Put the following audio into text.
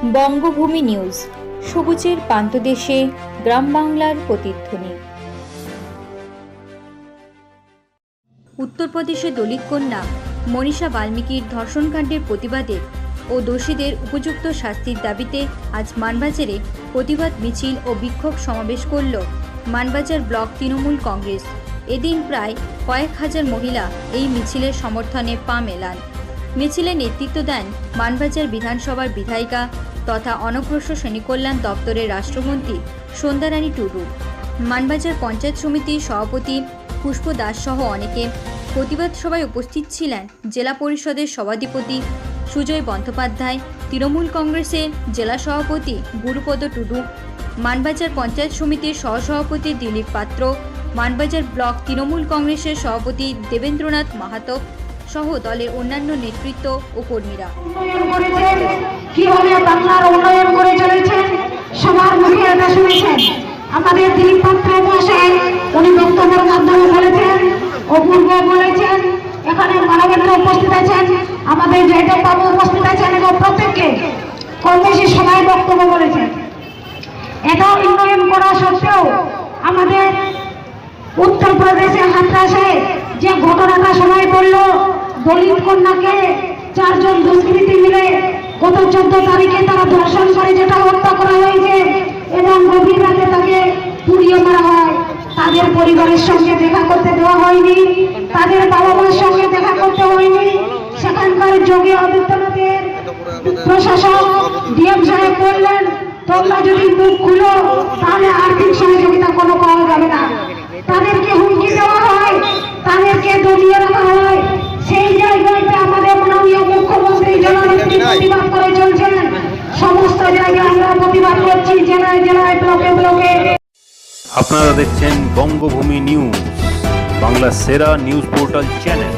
বঙ্গভূমি news, সবুজের পান্তদেশে গ্রাম বাংলার প্রতিধ্বনি। উত্তরপ্রদেশে দলিত কন্যা মনীষা বাল্মীকির ধর্ষণকাণ্ডের প্রতিবাদে ও দোষীদের উপযুক্ত শাস্তির দাবিতে আজ মানবাজারে প্রতিবাদ মিছিল ও বিক্ষোভ সমাবেশ করল মানবাজার ব্লক তৃণমূল কংগ্রেস। এদিন প্রায় কয়েক হাজার মহিলা এই মিছিলের সমর্থনে পা মেলান। মিছিলে নেতৃত্ব দেন মানবাজার বিধানসভার বিধায়িকা তথা অনগ্রসর শ্রেণীকল্যাণ দপ্তরের রাষ্ট্রমন্ত্রী সন্ধ্যারানী টুডু। মানবাজার পঞ্চায়েত সমিতির সভাপতি পুষ্প দাস সহ অনেকে প্রতিবাদ সভায় উপস্থিত ছিলেন জেলা পরিষদের সভাধিপতি সুজয় বন্দ্যোপাধ্যায়, তৃণমূল কংগ্রেসের জেলা সভাপতি গুরুপদ টুডু, মানবাজার পঞ্চায়েত সমিতির সহসভাপতি দিলীপ পাত্র, মানবাজার ব্লক তৃণমূল কংগ্রেসের সভাপতি দেবেন্দ্রনাথ মাহাতো সহ দলের অন্যান্য নেতৃত্ব ও কর্মীরা। কীভাবে বাংলার উন্নয়ন করে চলেছেন, সবার মুখে এটা শুনেছেন। আমাদের দিলীপ পাত্র মহাশয়, উনি বক্তব্যের মাধ্যমে বলেছেন, অপূর্ব বলেছেন, এখানে মানবেন্দ্র উপস্থিত আছেন, আমাদের জয়দেব বাবু উপস্থিত আছেন এবং প্রত্যেককে কম বেশি সবাই বক্তব্য বলেছেন। এত উন্নয়ন করা সত্ত্বেও আমাদের উত্তরপ্রদেশে হাতরাসে যে ঘটনাটা সবাই বলল দলিত কন্যাকে চারজন দুষ্কৃতী মিলে গত চোদ্দ তারিখে তারা ধর্ষণ করে যেটা হত্যা করা হয়েছে এবং গভীর রাতে তাকে পুড়িয়ে মারা হয়। তাদের পরিবারের সঙ্গে দেখা করতে দেওয়া হয়নি, তাদের বাবা মার সঙ্গে দেখা করতে হয়নি। সেখানকার যোগী আদিত্যনাথের প্রশাসক ডিএম সাহেব বললেন, তোমরা যদি মুখ খুলো, তাহলে আর্থিক সহযোগিতা কোনো পাওয়া যাবে না। তাদেরকে হুমকি দেওয়া হয়, তাদেরকে দমিয়ে রাখা জননেত্রী প্রতিবাদ করে চলছেন সমস্ত জায়গায় আমরা প্রতিবাদ করছি জেলায় জেলায় ব্লকে ব্লকে। আপনারা দেখছেন বঙ্গভূমি নিউজ বাংলা সেরা নিউজ পোর্টাল চ্যানেল।